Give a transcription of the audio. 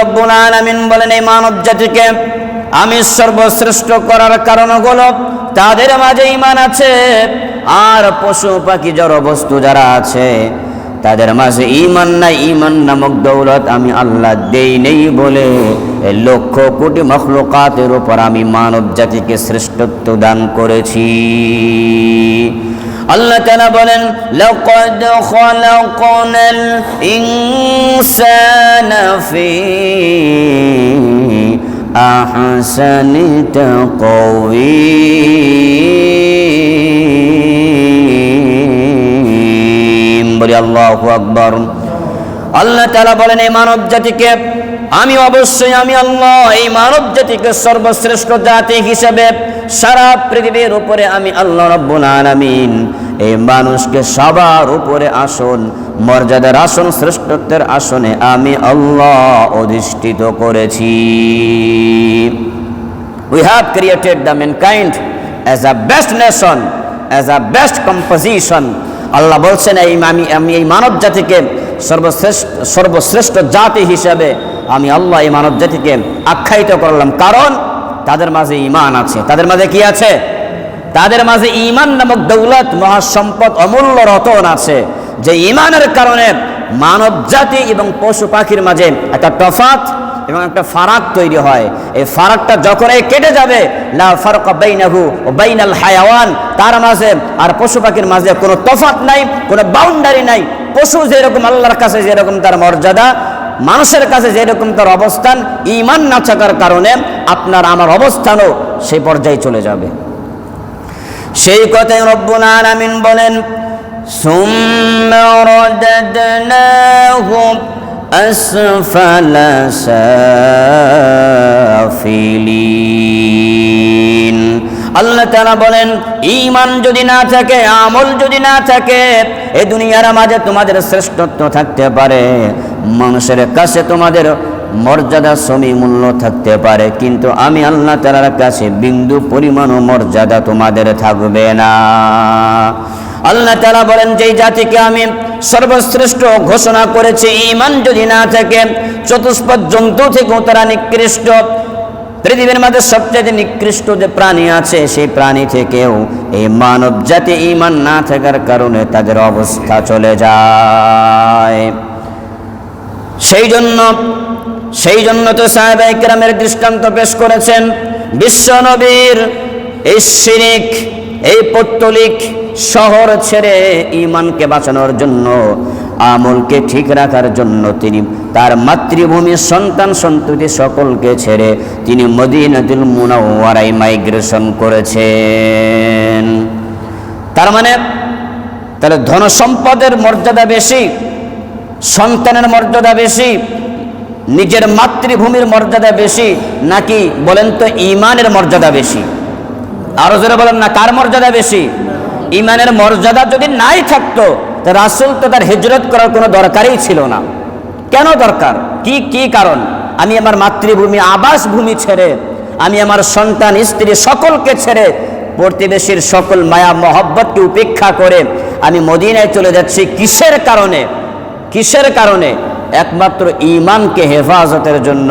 রব্বুল আলামিন বলেন, এই মানব জাতিকে আমি সর্বশ্রেষ্ঠ করার কারণ হলো তাদের মাঝে ইমান আছে আর পশু পাখি জড় বস্তু যারা আছে, তাদের মাঝে ইমান না ইমান নামক দৌলত আমি আল্লাহ দেই নেই বলে লক্ষ কোটি মখলুকাতের উপর আমি মানব জাতিকে শ্রেষ্ঠত্ব দান করেছি। আল্লাহ তাআলা বলেন, লাকাদ খালাকনাল ইনসানা ফি আহসানি তাকওয়িম। বলি, আল্লাহু আকবার। আল্লাহ তাআলা বলেন, এই মানব জাতিকে আমি অবশ্যই, আমি আল্লাহ এই মানব জাতিকে সর্বশ্রেষ্ঠ জাতি হিসেবে সারা পৃথিবীর উপরে আমি আল্লাহ রব্বুল আলামিন। এই মানুষকে সবার উপরে আসন, মর্যাদার আসন, শ্রেষ্ঠত্বের আসনে আমি আল্লাহ অধিষ্ঠিত করেছি। We have created the mankind as a best nation, as a best composition আল্লাহ বলছেন, এই আমি আমি এই মানব জাতিকে সর্বশ্রেষ্ঠ সর্বশ্রেষ্ঠ জাতি হিসাবে আমি আল্লাহ এই মানব জাতিকে আখ্যায়িত করলাম। কারণ তাদের মাঝে ইমান আছে। তাদের মাঝে কি আছে? তাদের মাঝে ইমান নামক দৌলত, মহাসম্পদ, অমূল্য রতন আছে, যে ইমানের কারণে মানব জাতি এবং পশু পাখির মাঝে একটা তফাত এবং একটা ফারাক তৈরি হয়। এই ফারাকটা যখন এই কেটে যাবে, লা ফারক বাইনাহু ও বাইনাল হায়াওয়ান, তার মাঝে আর পশু পাখির মাঝে কোনো তফাত নাই, কোনো বাউন্ডারি নাই। পশু যেরকম আল্লাহর কাছে যেরকম তার মর্যাদা মানুষের কাছে যেরকম তার অবস্থান ইমান না থাকার কারণে আপনার আমার অবস্থানও সেই পর্যায়ে চলে যাবে। সেই কথাই রব্বুল আলামিন বলেন আল্লাহ তাআলা বলেন, ঈমান যদি না থাকে, আমল যদি না থাকে, এ দুনিয়ার মাঝে তোমাদের শ্রেষ্ঠত্ব থাকতে পারে। মানুষের কাছে তোমাদের মর্যাদা সমী মূল্য থাকতে পারে, কিন্তু আমি আল্লাহ তালার কাছে বিন্দু পরিমাণ মর্যাদা তোমাদের থাকবে না। আল্লাহ তালা বলেন, যেই জাতিকে আমি সর্বশ্রেষ্ঠ ঘোষণা করেছি ইমান যদি না থাকে চতুষ্পদ জন্তু থেকেও তারা নিকৃষ্ট। পৃথিবীর মধ্যে সবচেয়ে নিকৃষ্ট যে প্রাণী আছে, সেই প্রাণী থেকেও এই মানব জাতি ইমান না থাকার কারণে তাদের অবস্থা চলে যায়। সেই জন্য সেই জন্য তো সাহেব একরামের দৃষ্টান্ত পেশ করেছেন, বিশ্ব নবীর এই শিরিক, এই পত্তলিক শহর ছেড়ে ইমানকে বাঁচানোর জন্য, আমলকে ঠিক রাখার জন্য তিনি তার মাতৃভূমি সন্তান সন্ততি সকলকে ছেড়ে তিনি মদিনাতুল মুনাওয়ারাই মাইগ্রেশন করেছেন। তার মানে তাহলে ধন সম্পদের মর্যাদা বেশি। সন্তানের মর্যাদা বেশি, নিজের মাতৃভূমির মর্যাদা বেশি, নাকি বলেন তো ইমানের মর্যাদা বেশি? আরও জোরে বলেন না, কার মর্যাদা বেশি? ইমানের মর্যাদা যদি নাই থাকতো, তা রাসুল তো তার হিজরত করার কোনো দরকারই ছিল না। কেন দরকার? কি কি কারণ? আমি আমার মাতৃভূমি আবাস ভূমি ছেড়ে, আমি আমার সন্তান, স্ত্রী সকলকে ছেড়ে প্রতিবেশীর সকল মায়া, মহব্বতকে উপেক্ষা করে আমি মদিনায় চলে যাচ্ছি। কিসের কারণে? কিসের কারণে? একমাত্র ইমানকে হেফাজতের জন্য